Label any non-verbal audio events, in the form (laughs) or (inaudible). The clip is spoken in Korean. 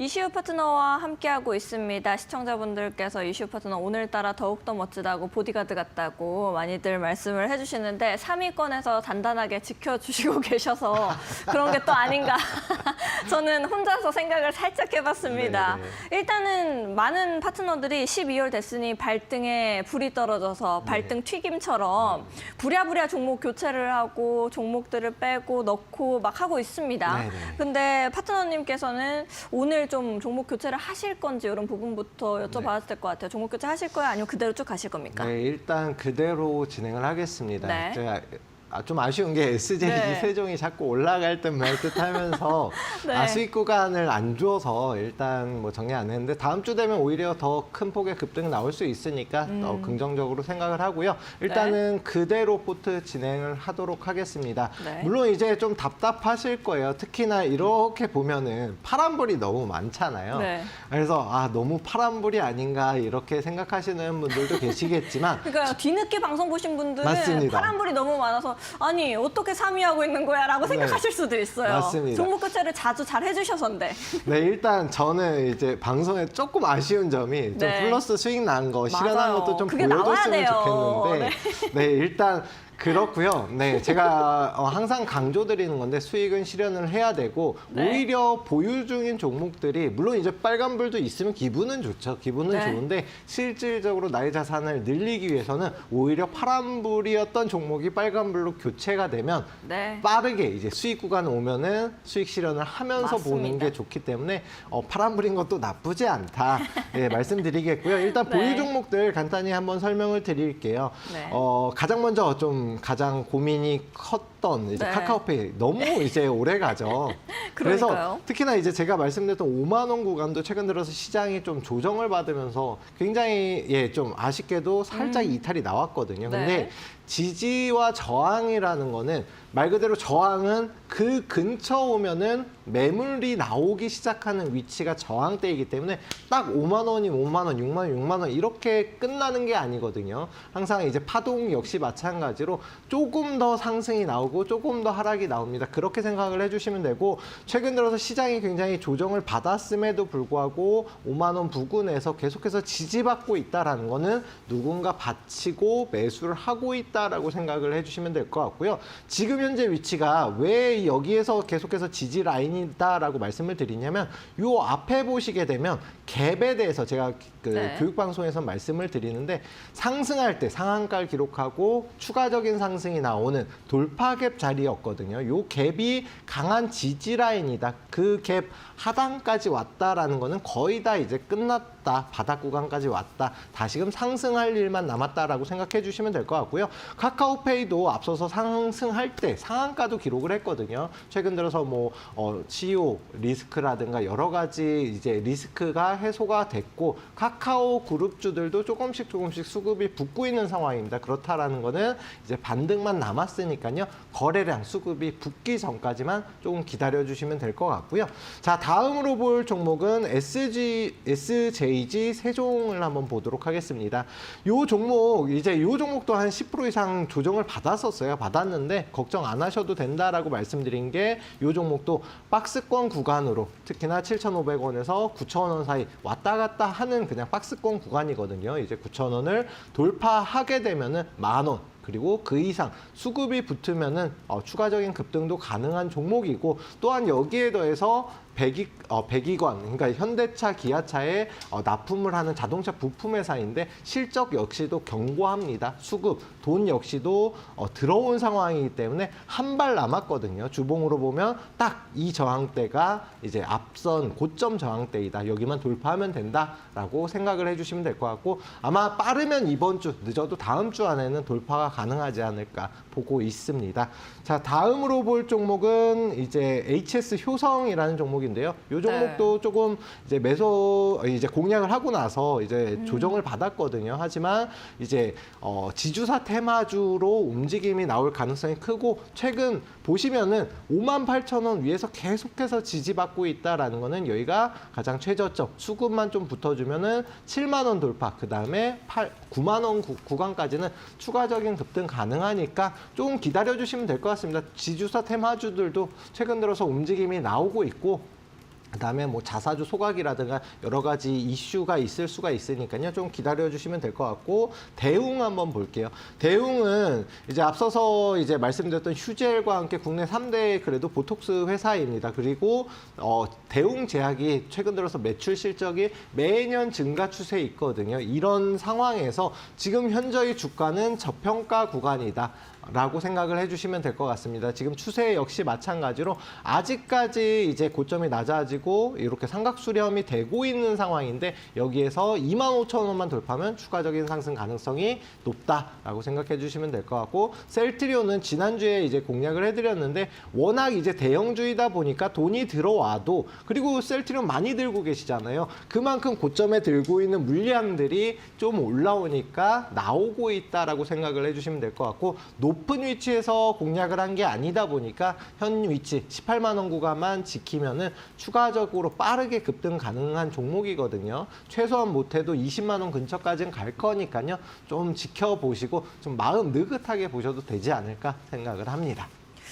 이슈 파트너와 함께하고 있습니다. 시청자분들께서 이슈 파트너 오늘따라 더욱더 멋지다고 보디가드 같다고 많이들 말씀을 해주시는데 3위권에서 단단하게 지켜주시고 (laughs) 계셔서 그런 게 또 아닌가. (laughs) 저는 혼자서 생각을 살짝 해봤습니다. 네네. 일단은 많은 파트너들이 12월 됐으니 발등에 불이 떨어져서 네. 발등 튀김처럼 부랴부랴 종목 교체를 하고 종목들을 빼고 넣고 막 하고 있습니다. 근데 파트너님께서는 오늘 좀 종목 교체를 하실 건지 이런 부분부터 여쭤봐도 될 것 같아요. 종목 교체 하실 거예요? 아니면 그대로 쭉 가실 겁니까? 네, 일단 그대로 진행을 하겠습니다. 네. 제가 아, 좀 아쉬운 게 SJG 네. 세종이 자꾸 올라갈 듯 말 듯 하면서 (laughs) 네. 아, 수익 구간을 안 줘서 일단 뭐 정리 안 했는데 다음 주 되면 오히려 더 큰 폭의 급등 나올 수 있으니까 더 긍정적으로 생각을 하고요. 일단은 그대로 포트 진행을 하도록 하겠습니다. 네. 물론 이제 좀 답답하실 거예요. 특히나 이렇게 보면은 파란불이 너무 많잖아요. 네. 그래서 아 너무 파란불이 아닌가 이렇게 생각하시는 분들도 계시겠지만 (laughs) 그러니까 뒤늦게 방송 보신 분들은 맞습니다. 파란불이 너무 많아서 아니 어떻게 3위 하고 있는 거야 라고 생각하실 수도 있어요. 네. 맞습니다. 종목 교체를 자주 잘 해주셔서인데. 네 일단 저는 이제 방송에 조금 아쉬운 점이 좀 네. 플러스 수익 난 거 실현한 맞아요. 것도 좀 그게 나와야 보여줬으면 돼요. 좋겠는데 네. 일단 그렇고요. 네, (laughs) 제가 어, 항상 강조드리는 건데 수익은 실현을 해야 되고 네. 오히려 보유 중인 종목들이 물론 이제 빨간불도 있으면 기분은 좋죠. 기분은 네. 좋은데 실질적으로 나의 자산을 늘리기 위해서는 오히려 파란불이었던 종목이 빨간불로 교체가 되면 네. 빠르게 이제 수익 구간 오면은 수익 실현을 하면서 보는 맞습니다. 게 좋기 때문에 어, 파란불인 것도 나쁘지 않다. 예, (laughs) 말씀드리겠고요. 일단 네. 보유 종목들 간단히 한번 설명을 드릴게요. 네. 어, 가장 먼저 좀 가장 고민이 컸던 이제 네. 카카오페이 너무 이제 오래 가죠. (laughs) 그래서 그러니까요. 특히나 이제 제가 말씀드렸던 5만 원 구간도 최근 들어서 시장이 좀 조정을 받으면서 굉장히 예, 좀 아쉽게도 살짝 이탈이 나왔거든요. 음. 네. 근데 지지와 저항이라는 거는 말 그대로 저항은 그 근처 오면은 매물이 나오기 시작하는 위치가 저항대이기 때문에 딱 5만 원이 5만 원, 6만 원, 6만 원 이렇게 끝나는 게 아니거든요. 항상 이제 파동 역시 마찬가지로 조금 더 상승이 나오 고 조금 더 하락이 나옵니다. 그렇게 생각을 해주시면 되고 최근 들어서 시장이 굉장히 조정을 받았음에도 불구하고 5만 원 부근에서 계속해서 지지받고 있다라는 거는 누군가 받치고 매수를 하고 있다라고 생각을 해주시면 될 것 같고요. 지금 현재 위치가 왜 여기에서 계속해서 지지 라인이다라고 말씀을 드리냐면 요 앞에 보시게 되면 갭에 대해서 제가 그 네. 교육 방송에서 말씀을 드리는데 상승할 때 상한가를 기록하고 추가적인 상승이 나오는 돌파 갭 자리였거든요. 요 갭이 강한 지지 라인이다. 그 갭 하단까지 왔다라는 거는 거의 다 이제 끝났 다. 바닥 구간까지 왔다. 다시금 상승할 일만 남았다라고 생각해 주시면 될 것 같고요. 카카오페이도 앞서서 상승할 때 상한가도 기록을 했거든요. 최근 들어서 뭐 어, CEO 리스크라든가 여러 가지 이제 리스크가 해소가 됐고 카카오 그룹주들도 조금씩 조금씩 수급이 붙고 있는 상황입니다. 그렇다라는 거는 이제 반등만 남았으니까요. 거래량 수급이 붙기 전까지만 조금 기다려 주시면 될 것 같고요. 자, 다음으로 볼 종목은 SG SJG 세종을 한번 보도록 하겠습니다. 요 종목 이제 요 종목도 한 10% 이상 조정을 받았었어요. 받았는데 걱정 안 하셔도 된다라고 말씀드린 게 요 종목도 박스권 구간으로 특히나 7,500원에서 9,000원 사이 왔다 갔다 하는 그냥 박스권 구간이거든요. 이제 9,000원을 돌파하게 되면은 만 원. 그리고 그 이상 수급이 붙으면은 어, 추가적인 급등도 가능한 종목이고 또한 여기에 더해서 백이 어, 백이관 그러니까 현대차, 기아차에 어, 납품을 하는 자동차 부품 회사인데 실적 역시도 견고합니다. 수급, 돈 역시도 어, 들어온 상황이기 때문에 한 발 남았거든요. 주봉으로 보면 딱 이 저항대가 이제 앞선 고점 저항대이다. 여기만 돌파하면 된다라고 생각을 해주시면 될 것 같고 아마 빠르면 이번 주 늦어도 다음 주 안에는 돌파가 가능하지 않을까 보고 있습니다. 자 다음으로 볼 종목은 이제 HS 효성이라는 종목 인데요. 이 종목도 조금 이제 매수 이제 공략을 하고 나서 이제 조정을 받았거든요. 하지만 이제 어, 지주사 테마주로 움직임이 나올 가능성이 크고 최근 보시면은 5만 8천 원 위에서 계속해서 지지받고 있다라는 거는 여기가 가장 최저점 수급만 좀 붙어주면은 7만 원 돌파 그 다음에 8 9만 원 구, 구간까지는 추가적인 급등 가능하니까 조금 기다려 주시면 될 것 같습니다. 지주사 테마주들도 최근 들어서 움직임이 나오고 있고 그다음에 뭐 자사주 소각이라든가 여러 가지 이슈가 있을 수가 있으니까요. 좀 기다려 주시면 될 것 같고 대웅 한번 볼게요. 대웅은 이제 앞서서 이제 말씀드렸던 휴젤과 함께 국내 3대 그래도 보톡스 회사입니다. 그리고 어, 대웅 제약이 최근 들어서 매출 실적이 매년 증가 추세에 있거든요. 이런 상황에서 지금 현저히 주가는 저평가 구간이다. 라고 생각을 해주시면 될 것 같습니다. 지금 추세 역시 마찬가지로 아직까지 이제 고점이 낮아지고 이렇게 삼각 수렴이 되고 있는 상황인데 여기에서 2만 5천 원만 돌파하면 추가적인 상승 가능성이 높다라고 생각해 주시면 될 것 같고 셀트리온은 지난주에 이제 공략을 해드렸는데 워낙 이제 대형주이다 보니까 돈이 들어와도 그리고 셀트리온 많이 들고 계시잖아요. 그만큼 고점에 들고 있는 물량들이 좀 올라오니까 나오고 있다라고 생각을 해주시면 될 것 같고 높은 위치에서 공략을 한 게 아니다 보니까 현 위치 18만 원 구간만 지키면은 추가적으로 빠르게 급등 가능한 종목이거든요. 최소한 못해도 20만 원 근처까지는 갈 거니까요. 좀 지켜보시고 좀 마음 느긋하게 보셔도 되지 않을까 생각을 합니다.